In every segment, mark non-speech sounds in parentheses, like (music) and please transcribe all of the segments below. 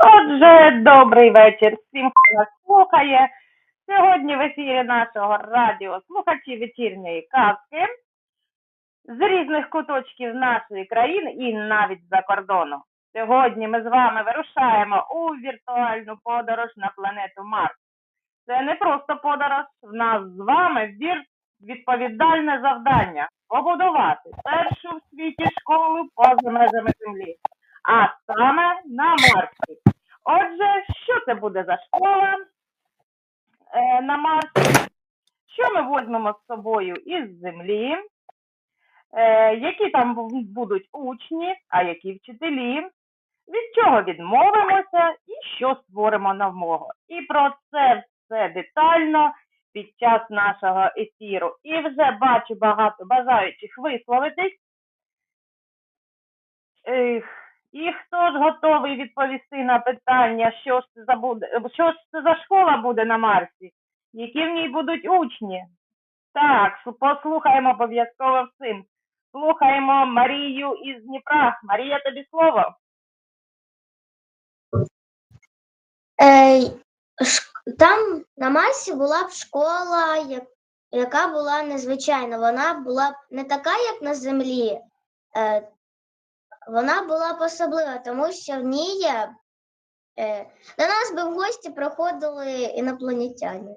Отже, добрий вечір всім, хто нас слухає. Сьогодні в ефірі нашого радіо слухачі вечірньої казки з різних куточків нашої країни і навіть за кордону. Сьогодні ми з вами вирушаємо у віртуальну подорож на планету Марс. Це не просто подорож, в нас з вами відповідальне завдання побудувати першу в світі школу поза межами Землі, а саме на Марсі. Отже, що це буде за школа е, на Марсі? Що ми візьмемо з собою із землі? Е, які там будуть учні, а які вчителі? Від чого відмовимося і що створимо нового? І про це все детально під час нашого ефіру. І вже бачу багато бажаючих висловитись. Ех, і хто ж готовий відповісти на питання, що ж це за буде, що ж це за школа буде на Марсі? Які в ній будуть учні? Так, послухаємо обов'язково всім. Слухаємо Марію із Дніпра. Марія, тобі слово. Е, там на Марсі була б школа, яка була незвичайна. Вона була б не така, як на Землі. Е, вона була б особлива, тому що в ній е, до нас би в гості приходили інопланетяни.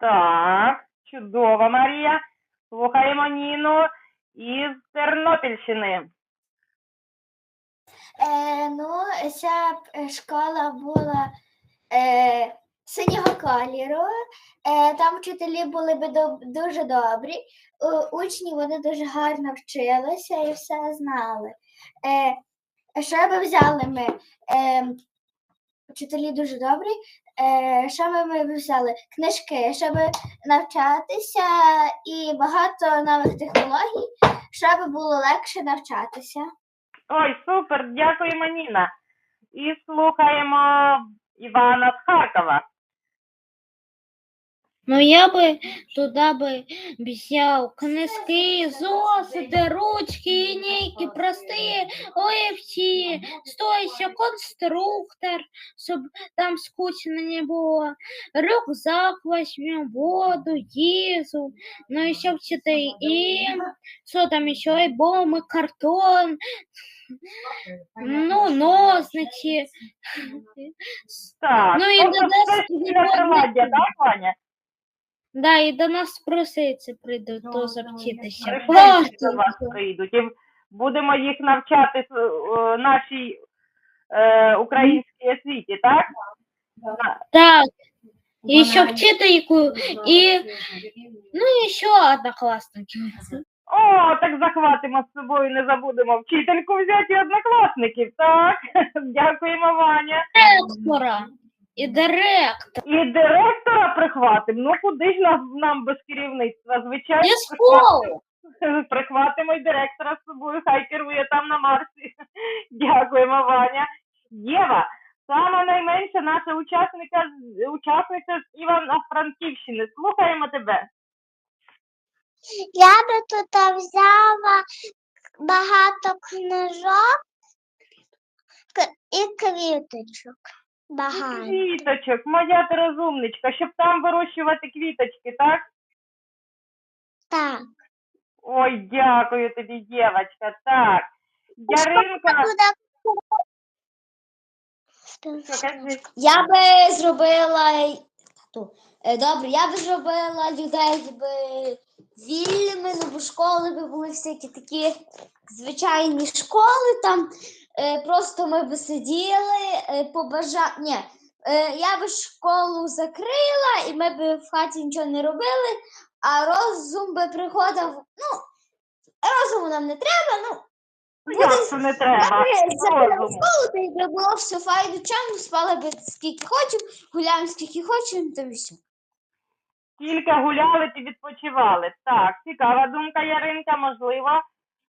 Так, чудово, Марія. Слухаємо Ніну із Тернопільщини. Е, ну, ця школа була е, синього кольору. Е, там вчителі були би доб- дуже добрі. У- учні вони дуже гарно вчилися і все знали. Е, що би взяли ми? Е, вчителі дуже добрі. Е, що би ми взяли? Книжки, щоб навчатися і багато нових технологій, щоб було легше навчатися. Ой, супер, дякуємо, Ніна. І слухаємо Івана з Харкова. Ну, я би туди би взяв книжки, зошити, ручки, лінійки, прості олівці, стоящий конструктор, щоб там скучно не було, рюкзак возьмем, воду, їжу, ну і ще вчителі, і що там ще, альбоми, картон, ну, ножниці. Так, Ну, і до не спільне можна приладдя, так, Ваня? Да, і до нас проситься прийдуть теж вчитися. Пришельці до вас прийдуть. І будемо їх навчати е, е, нашій е, українській освіті, так? Так. І ще вчительку, і ну і ще однокласники. О, так захватимо з собою, не забудемо вчительку взяти і однокласників, так? (laughs) Дякуємо, Ваня. Директора. І директор. І директора прихватимо. Ну куди ж нам, нам без керівництва? Звичайно, І школу. прихватимо і директора з собою, хай керує там на Марсі. Дякуємо, Ваня. Єва, сама найменша наша учасниця, з- учасниця з Івано-Франківщини. Слухаємо тебе. Я би тут взяла багато книжок і квіточок. Багато. Квіточок, моя ти розумничка, щоб там вирощувати квіточки, так? Так. Ой, дякую тобі, дівчатка. Так. Яринка, що кажи? Я би зробила ту, е, добре, я би зробила людей би вільними, ну бо школи би були всякі такі звичайні школи там. Е, просто ми би сиділи, е, побажа... Ні, я би школу закрила, і ми би в хаті нічого не робили, а розум би приходив. Ну, розуму нам не треба, ну. Як це не треба? (laughs) Розуму. школу, та й би було все файно, чемно, спали би скільки хочемо, гуляємо скільки хочемо, то все. Тільки гуляли і відпочивали. Так, цікава думка, Яринка, можливо,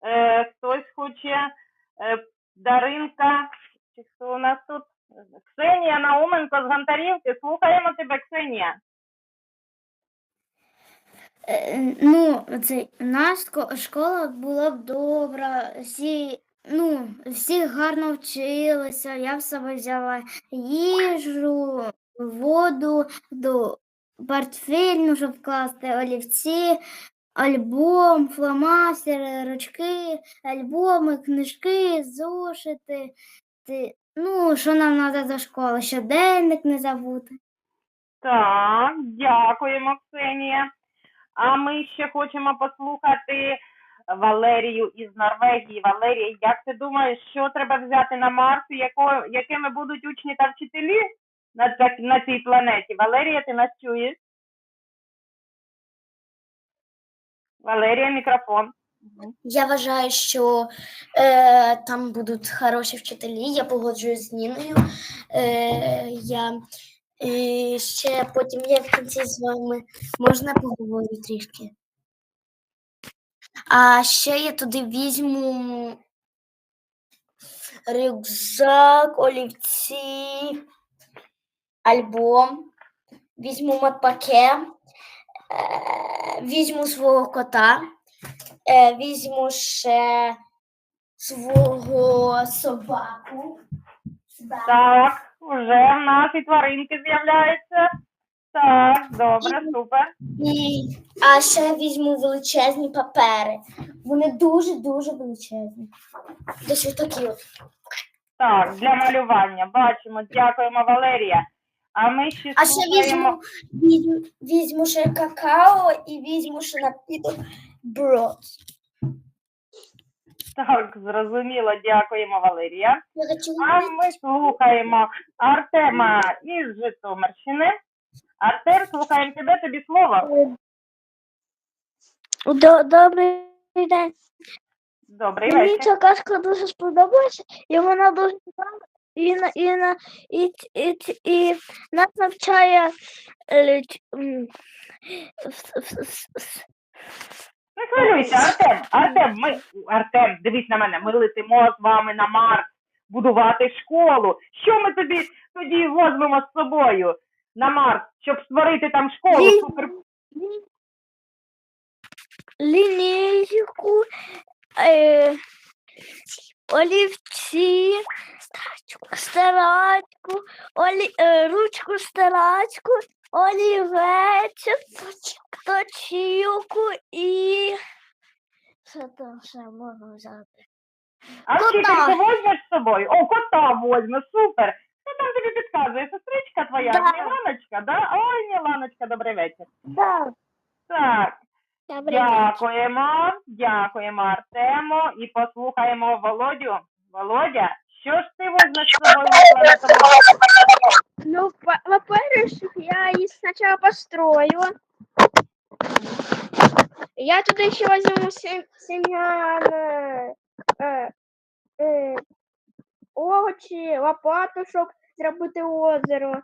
е, хтось хоче. Е, Даринка, чи хто у нас тут? Ксенія Науменко з Гонтарівки. Слухаємо тебе, Ксенія. Е, Ну, це наша школа була б добра, всі ну, всі гарно вчилися, я в себе взяла їжу, воду, до портфель, ну, щоб вкласти олівці, альбом, фломастери, ручки, альбоми, книжки, зошити. Ти, ну, що нам треба до школи, щоденник не забути. Так, дякуємо, Ксенія. А ми ще хочемо послухати Валерію із Норвегії. Валерія, як ти думаєш, що треба взяти на Марс, якими будуть учні та вчителі на, на цій планеті? Валерія, ти нас чуєш? Валерія, мікрофон. Я вважаю, що е, там будуть хороші вчителі, я погоджуюсь з Ніною. Е, я е, ще потім я в кінці з вами можна поговорю трішки. А ще я туди візьму рюкзак, олівці, альбом, візьму матпаке, е, візьму свого кота. Е, візьму ще свого собаку. Так, вже в нас і тваринки з'являються. Так, добре, супер. І, а ще візьму величезні папери. Вони дуже-дуже величезні. Десь отакі от. Так, для малювання. Бачимо, дякуємо, Валерія. А ми ще А ще слухаємо. візьму, візьму, візьму ще какао і візьму ще напіток брод. Так, зрозуміло, дякуємо, Валерія. А ми слухаємо Артема із Житомирщини. Артем, слухаємо тебе, тобі слово. Добрий день. Добрий Мені ця казка дуже сподобалася, і вона дуже цікава, і, і, і, і, і нас навчає е, Не хвилюйся, Артем. Артем, ми Артем, дивись на мене. Ми летимо з вами на Марс будувати школу. Що ми тобі тоді возьмемо з собою на Марс, щоб створити там школу? Лі- Супер. лінійку, е, олівці, стирачку, олі, е, ручку стирачку, олівець, точілку і. Що там ще можна взяти? А Кота. вчительку возьмеш з собою? О, кота возьме, супер. Що там тобі підказує? Сестричка твоя, Да. Міланочка, да? Ой, Міланочка, добрий вечір. Да. Так, Добре. дякуємо, дякуємо Артему і послухаємо Володю. Володя, що ж ти возьмеш з собою на планету Марс? Ну, по- во-первых, я их сначала построю. Я туда еще возьму се- семян, э, э, э, овочі, лопату, щоб зробити озеро.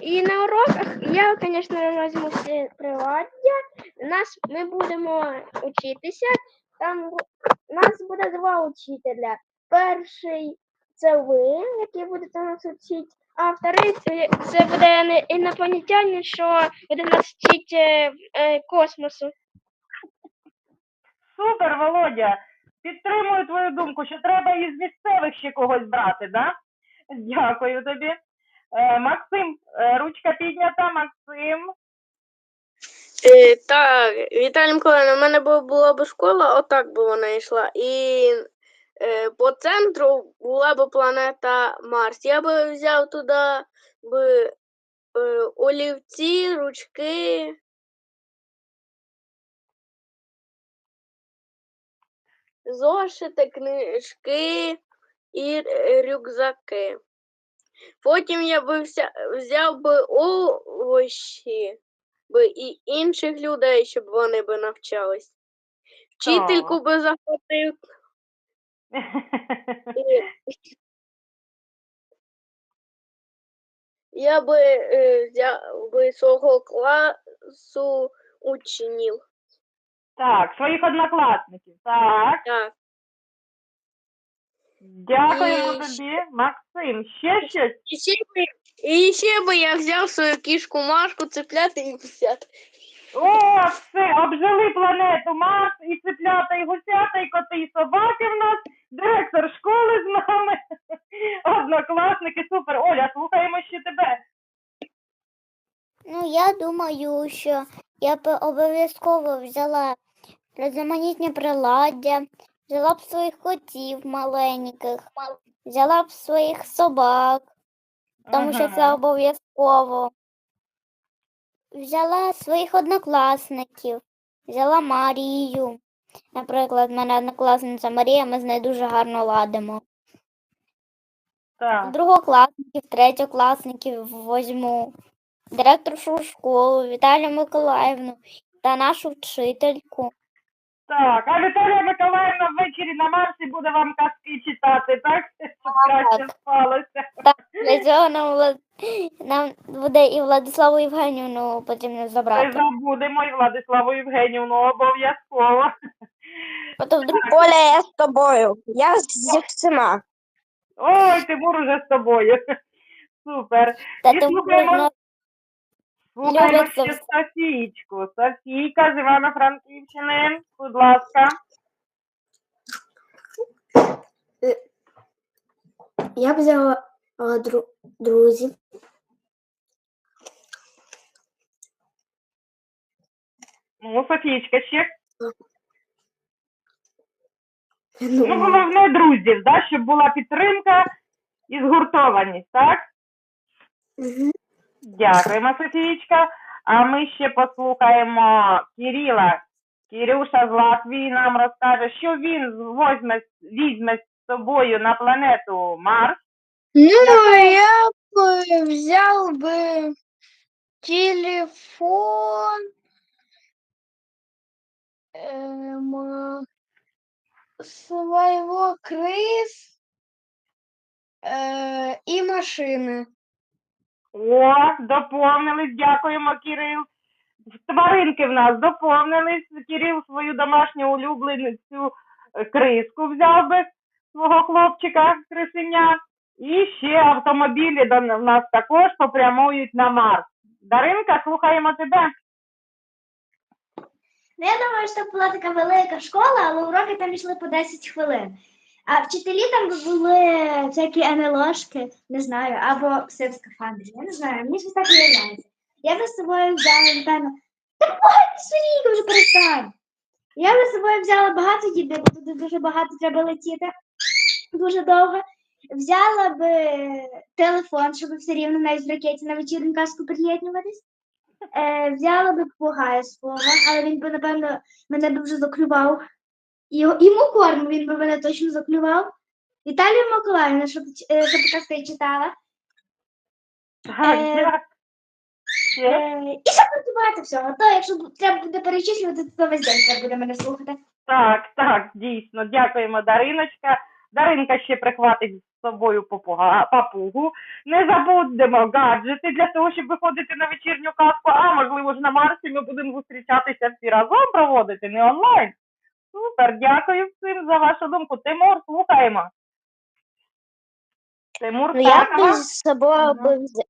І на уроках я, звісно, візьму всі приладдя. Нас ми будемо вчитися. Там бу- нас буде два учителя. Перший це ви, які будете нас вчити, а вторий це, це буде не- інопланетянин, що буде нас вчити е, е, космосу. Супер, Володя. Підтримую твою думку, що треба із місцевих ще когось брати, да? Дякую тобі. Е, Максим, е, ручка піднята, Максим. Е, так, Віталій Миколаївна, у мене бу- була б школа, отак би вона йшла. І по центру була б планета Марс. Я би взяв туди би, е, олівці, ручки. Зошити, книжки і е, рюкзаки. Потім я би взяв би овочі би і інших людей, щоб вони би навчались. Вчительку би захватив. (laughs) і Я би е, взяв би свого класу учнів. Так, своїх однокласників. Так, Так. дякуємо І тобі. Максим, ще щось? І ще би, і ще би я взяв свою кішку Машку цепляти і взяти. О, все, обжили планету Марс, і цеплята, і гусята, і коти, і собаки в нас, директор школи з нами, (laughs) однокласники, супер. Оля, слухаємо ще тебе. Ну, я думаю, що я б обов'язково взяла різноманітні приладдя, взяла б своїх котів маленьких, взяла б своїх собак, тому що це обов'язково. Взяла своїх однокласників, взяла Марію. Наприклад, в мене однокласниця Марія, ми з нею дуже гарно ладимо. Так. Другокласників, третьокласників возьму, директоршу школи Віталію Миколаївну та нашу вчительку. Так, а Віталія Миколаївна ввечері на Марсі буде вам казки читати, так? Щоб краще спалося. Для цього нам. Нам буде і Владиславу Євгенівну потрібно Не забрати. забудемо і Владиславу Євгенівну обов'язково. Потім Оля, я з тобою. Я зі всіма. Ой, Тимур уже з тобою. Супер. та І слухаємо Любить ще це Софійчку. Софійка з Івано-Франківщини, будь ласка. Я б взяла а, дру- друзів. Ну, Софійчка ще. Ну, Ну, головне друзів, да, щоб була підтримка і згуртованість, так? мгм. Дякуємо, Софійчка. А ми ще послухаємо Кирила. Кирюша з Латвії нам розкаже, що він возьме, візьме з собою на планету Марс. Ну, я бы взял бы телефон, эм, своего крыс э, и машины. О, доповнились, дякуємо, Кирил. Тваринки в нас доповнились. Кирил свою домашню улюбленицю е, криску взяв би свого хлопчика, крисеня. І ще автомобілі до в нас також попрямують на Марс. Даринка, слухаємо тебе. Ну, я думаю, що це була така велика школа, але уроки там йшли по 10 хвилин. А вчителі там були всякі НЛОшки, не знаю, або все в скафандрі. Я не знаю, мені щось так уявляється. Я би з собою взяла, напевно, та погано Софійка, вже перестань. Я би з собою взяла багато дітей, бо тут дуже багато треба летіти, дуже довго. Взяла би телефон, щоб все рівно навіть в ракеті на вечірню казку приєднуватись. Е, взяла би попугая свого, але він би, напевно, мене б вже заклював. Його, йому корм він би мене точно заклював. Віталію Миколаївну, щоб, е, щоб казки читала. Е. Е, і ще працювати всього. То, якщо треба буде перечислювати, то весь день треба буде мене слухати. Так, так, дійсно. Дякуємо, Дариночка. Даринка ще прихватить собою попуга, папугу. Не забудемо гаджети для того, щоб виходити на вечірню казку, а можливо ж на Марсі ми будемо зустрічатися всі разом проводити, не онлайн. Супер, дякую всім за вашу думку. Тимур, слухаємо. Тимур, Ну, я Харкова? би з собою Мгм. би взя...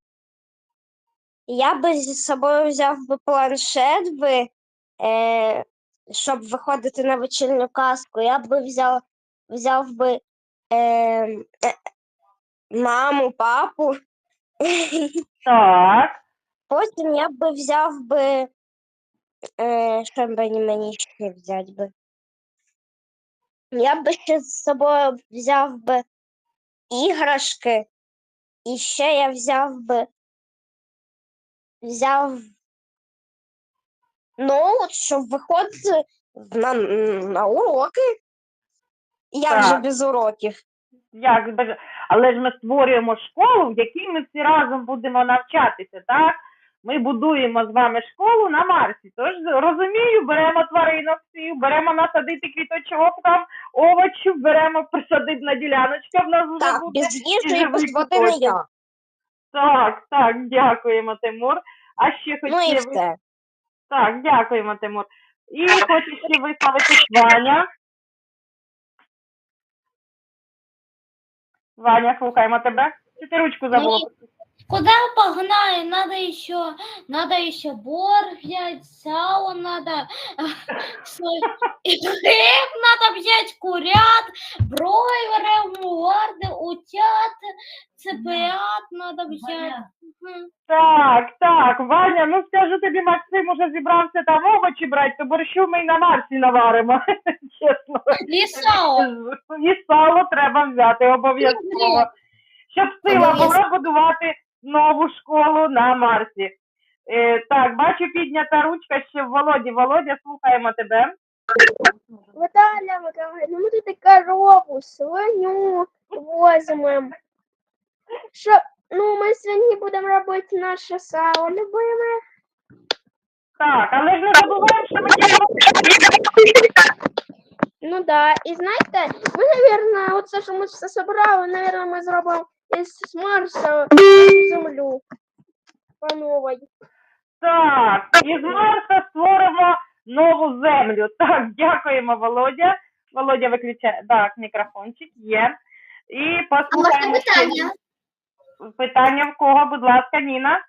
Я би зі собою взяв би планшет би, е, щоб виходити на вечірню казку. Я би взяв, взяв би е, е, маму, папу. (laughs) Так. Потім я би взяв би. Е, що б мені- мені ще взяти би? Я би ще з собою взяв би іграшки, і ще я взяв би взяв ноут, щоб виходити на, на уроки. Я вже Так. без уроків. Як без- але ж ми створюємо школу, в якій ми всі разом будемо навчатися, так? Ми будуємо з вами школу на Марсі. Тож розумію, беремо тваринок всіх, беремо насадити квіточок там, овочів, беремо присадибна діляночка в нас вже Так, буде. без їжі і не я. Так, так, дякуємо, Тимур. А ще Ну і все. Так, дякуємо, Тимур. І хочу ще висловити Ваня. Ваня, слухаємо тебе. Чи ти ручку забула? Куда погнали? Надо еще, надо еще борщ взять, сало надо, (laughs) и хлеб надо взять, курят, бройлеры, морды, утят, цыплят надо взять. Мгм. Так, так, Ваня, ну скажу тобі, Максим уже зібрався там овочі брати, то борщу ми й на Марсі наваримо, (laughs) чесно. И сало. І сало треба взяти обов'язково. Щоб сила була будувати нову школу на Марсі. Е, так, бачу піднята ручка ще в Володі. Володя, слухаємо тебе. Віталя Миколаївна, ми тут корову, свиню возьмемо. Що, ну, ми свині будемо робити наше сало, не будемо. Так, але ж не забуваємо, що ми Ну да, і знаєте, ми, наверное, оце, що ми все собрали, наверное, ми зробимо із Марса землю по новій. Так, із Марса створимо нову землю. Так, дякуємо, Володя. Володя виключає. Так, мікрофончик є. І послухаємо. ще питання? Питання в кого, будь ласка, Ніна.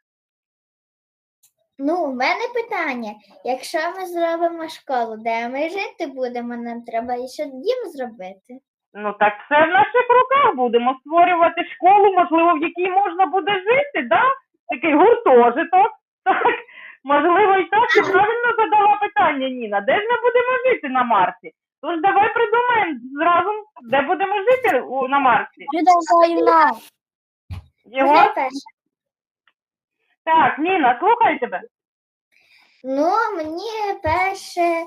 Ну, у мене питання. Якщо ми зробимо школу, де ми жити будемо, нам треба ще дім зробити. Ну так все в наших руках будемо створювати школу, можливо, в якій можна буде жити, да? Такий гуртожиток. (laughs) Так, можливо, і так ти правильно задала питання, Ніна. Де ж ми будемо жити на Марсі? Тож давай придумаємо зразу, де будемо жити на Марсі. Його? Так, Ніна, слухай тебе. Ну, мені перше.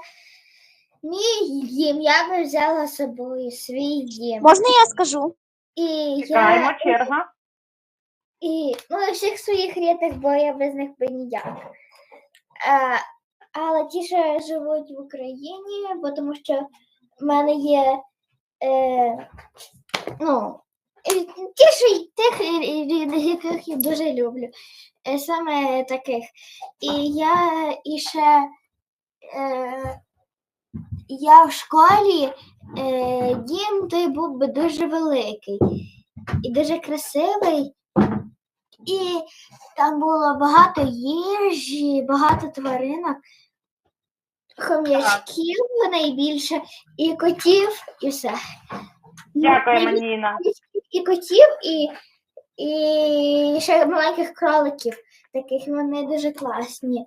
Мій дім, я би взяла з собою свій дім. Можна я скажу? І Чекаємо, я черга. і ну, всіх своїх рідних, бо я без них би ніяк. А, але ті, що живуть в Україні, бо тому що в мене є е, ну, ті, що й- тих рідних, яких я дуже люблю. Е, Саме таких. І я і ще е, я в школі е, дім той був би дуже великий і дуже красивий. І там було багато їжі, багато тваринок, хом'ячків найбільше, і котів, і все. Ну, Дякуємо, найбільше Ніна. І котів, і, і ще маленьких кроликів. Таких вони дуже класні.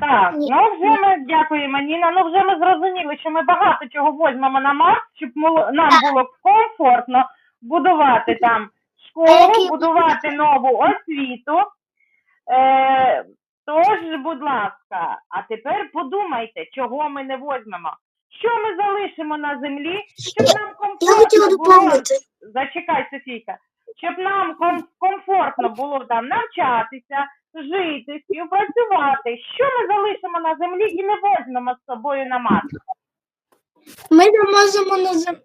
Так, Ні. ну вже ми дякуємо, Ніна. Ну вже ми зрозуміли, що ми багато чого возьмемо на Марс, щоб мол- нам було комфортно будувати там школу, будувати нову освіту. Е, тож, будь ласка, а тепер подумайте, чого ми не возьмемо. Що ми залишимо на землі, щоб нам комфортно було... Зачекай, Софійка. Щоб нам ком- комфортно було там навчатися, жити, співпрацювати. Що ми залишимо на землі і не возьмемо з собою на Марс? Ми не можемо на землі.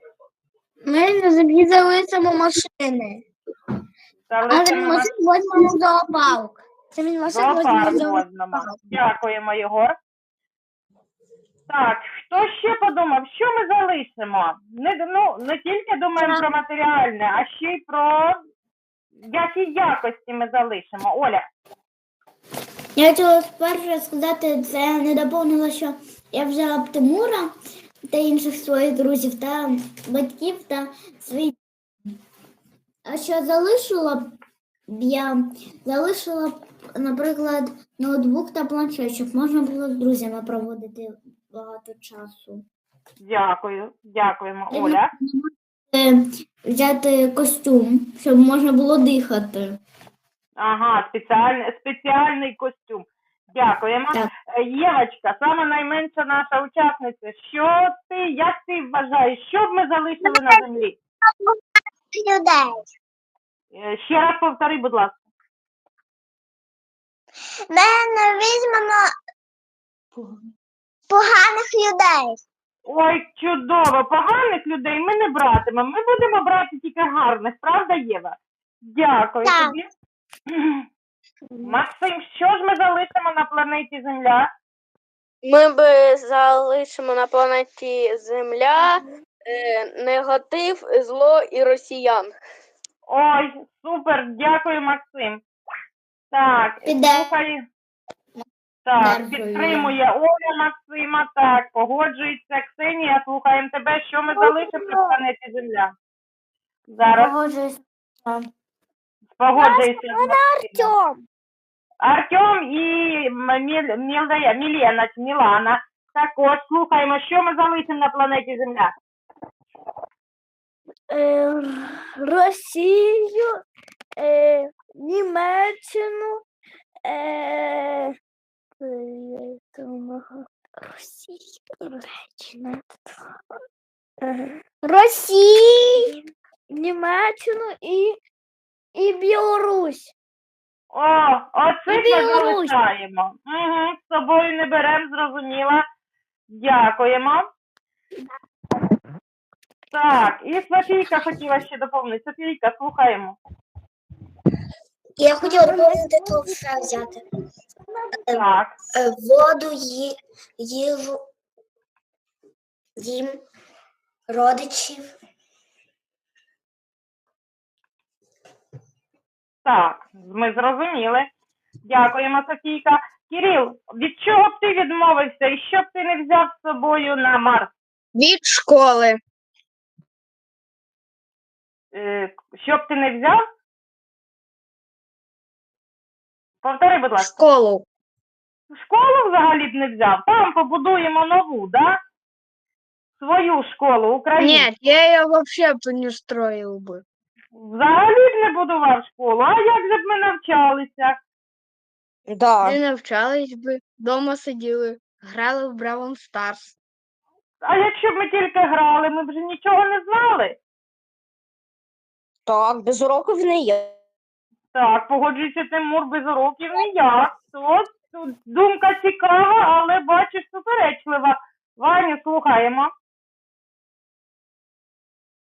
Ми на землі залишимо машини. Але ми на возьмемо зоопарк. Це він машин возьмемо. зоопарк. Дякуємо, Єгор. Так, хто ще подумав, що ми залишимо? Не, ну, не тільки думаємо про матеріальне, а ще й про які якості ми залишимо. Оля. Я хотіла спершу сказати, це не доповнило, що я взяла б Тимура та інших своїх друзів та батьків та свій. А що залишила б я залишила б, наприклад, ноутбук та планшет, щоб можна було з друзями проводити багато часу. Дякую, дякуємо, Оля. Взяти костюм, щоб можна було дихати. Ага, спеціальний, спеціальний костюм. Дякуємо. Так. Е, Євочка, саме найменша наша учасниця. Що ти, як ти вважаєш, що б ми залишили на землі? Людей. Ще раз повтори, будь ласка. Ми не візьмемо поганих людей. Ой, чудово, поганих людей ми не братимемо. Ми будемо брати тільки гарних, правда, Єва? Дякую Так. тобі. Максим, що ж ми залишимо на планеті Земля? Ми би залишимо на планеті Земля е, негатив, зло і росіян. Ой, супер, дякую, Максим. Так, Піде. слухай. Так, Дякую. підтримує Оля Максима, так, погоджується. Ксенія, слухаємо тебе, що ми залишимо на планеті Земля. Зараз Погоджуюсь. Погоджуйся. з Максимом. Артем. Артем і Мілена, Мілана. Також слухаємо, що ми залишимо на планеті Земля. Е, Росію, е, Німеччину, е, Росію, Росію, Німеччину і, і Білорусь. О, оце ми залишаємо. Угу, з собою не беремо, зрозуміла. Дякуємо. Так, і Софійка хотіла ще доповнити. Софійка, слухаємо. Я хотіла доповнити то все взяти. Так, Е, Воду, ї, їжу, дім, родичів. Так, ми зрозуміли. Дякуємо, Софійка. Кирил, від чого б ти відмовився і що б ти не взяв з собою на Марс? Від школи. Е, що б ти не взяв? Повтори, будь ласка. Школу. Школу взагалі б не взяв. Там побудуємо нову, да? Свою школу, українську. Нет, я ее вообще бы не строил бы. Взагалі б не будував школу. А як же б ми навчалися? Да. Не навчались би, дома сиділи, грали в Бравл Старс. А якщо б ми тільки грали, ми б вже нічого не знали. Так, без уроків не є. Так, погоджується Тимур без уроків ніяк. От тут думка цікава, але бачиш суперечлива. Ваню, слухаємо.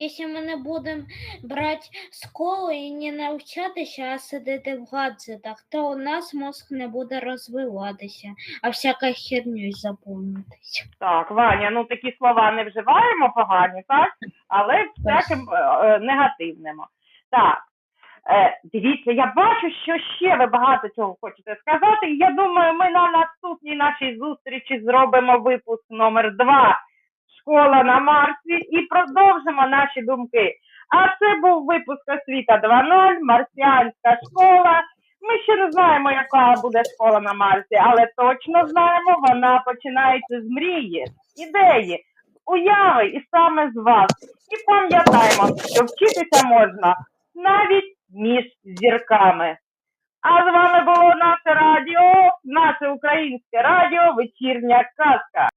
Якщо ми не будемо брати школу і не навчатися, а сидіти в гаджетах, то у нас мозк не буде розвиватися, а всяка херню заповнитися. Так, Ваня, ну такі слова не вживаємо погані, так? Але всяким е, е, негативними. Так. Е, дивіться, я бачу, що ще ви багато чого хочете сказати. І я думаю, ми на наступній нашій зустрічі зробимо випуск номер два Школа на Марсі і продовжимо наші думки. А це був випуск освіта 2.0, марсіанська школа. Ми ще не знаємо, яка буде школа на Марсі, але точно знаємо, вона починається з мрії, ідеї, уяви і саме з вас. І пам'ятаємо, що вчитися можна навіть між зірками. А з вами було наше радіо, наше українське радіо Вечірня казка.